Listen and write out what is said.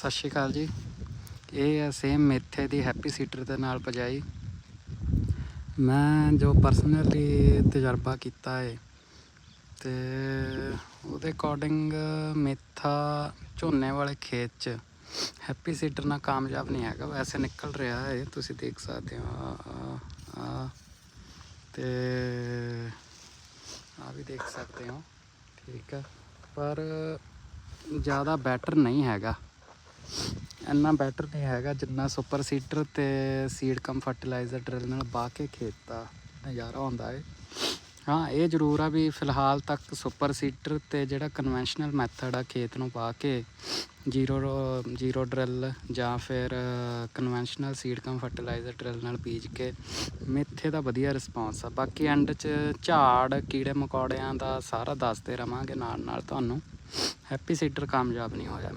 ਸਤਿ ਸ਼੍ਰੀ ਅਕਾਲ ਜੀ। ਇਹ ਹੈ ਸੇਮ ਮੇਥੇ ਦੀ ਹੈਪੀ ਸੀਟਰ ਦੇ ਨਾਲ ਪਜਾਈ ਮੈਂ ਜੋ ਪਰਸਨਲੀ ਤਜਰਬਾ ਕੀਤਾ ਹੈ ਤੇ ਉਹਦੇ ਅਕੋਰਡਿੰਗ ਮੇਥਾ ਝੋਨੇ ਵਾਲੇ ਖੇਤ 'ਚ ਹੈਪੀ ਸੀਟਰ ਨਾਲ ਕਾਮਯਾਬ ਨਹੀਂ ਹੈਗਾ। ਵੈਸੇ ਨਿਕਲ ਰਿਹਾ ਹੈ ਤੁਸੀਂ ਦੇਖ ਸਕਦੇ ਹੋ। ਆ ਆ ਆ, ਤੇ ਆ ਵੀ ਦੇਖ ਸਕਦੇ ਹੋ। ਠੀਕ ਹੈ ਪਰ ਜ਼ਿਆਦਾ ਬੈਟਰ ਨਹੀਂ ਹੈਗਾ। ਇੰਨਾ ਬੈਟਰ ਨਹੀਂ ਹੈਗਾ ਜਿੰਨਾ ਸੁਪਰ ਸੀਡਰ ਤੇ ਸੀਡ ਕਮ ਫਰਟੀਲਾਈਜ਼ਰ ਡਰਿਲ ਨਾਲ ਬਾਹ ਕੇ ਖੇਤ ਦਾ ਨਜ਼ਾਰਾ ਹੁੰਦਾ ਹੈ ਹਾਂ, ਇਹ ਜ਼ਰੂਰ ਆ ਵੀ ਫਿਲਹਾਲ ਤੱਕ ਸੁਪਰ ਸੀਡਰ ਤੇ ਜਿਹੜਾ ਕਨਵੈਨਸ਼ਨਲ ਮੈਥਡ ਆ ਖੇਤ ਨੂੰ ਪਾ ਕੇ ਜ਼ੀਰੋ ਜ਼ੀਰੋ ਡਰਿਲ ਜਾਂ ਫਿਰ conventional seed cum fertiliser drill ਨਾਲ ਬੀਜ ਕੇ ਮੇਥੇ ਦਾ ਵਧੀਆ ਰਿਸਪਾਂਸ ਆ। ਬਾਕੀ ਐਂਡ 'ਚ ਝਾੜ, ਕੀੜੇ ਮਕੌੜਿਆਂ ਦਾ ਸਾਰਾ ਦੱਸਦੇ ਰਵਾਂਗੇ ਨਾਲ ਨਾਲ ਤੁਹਾਨੂੰ। ਹੈਪੀ ਸੀਡਰ ਕਾਮਯਾਬ ਨਹੀਂ ਹੋਇਆ।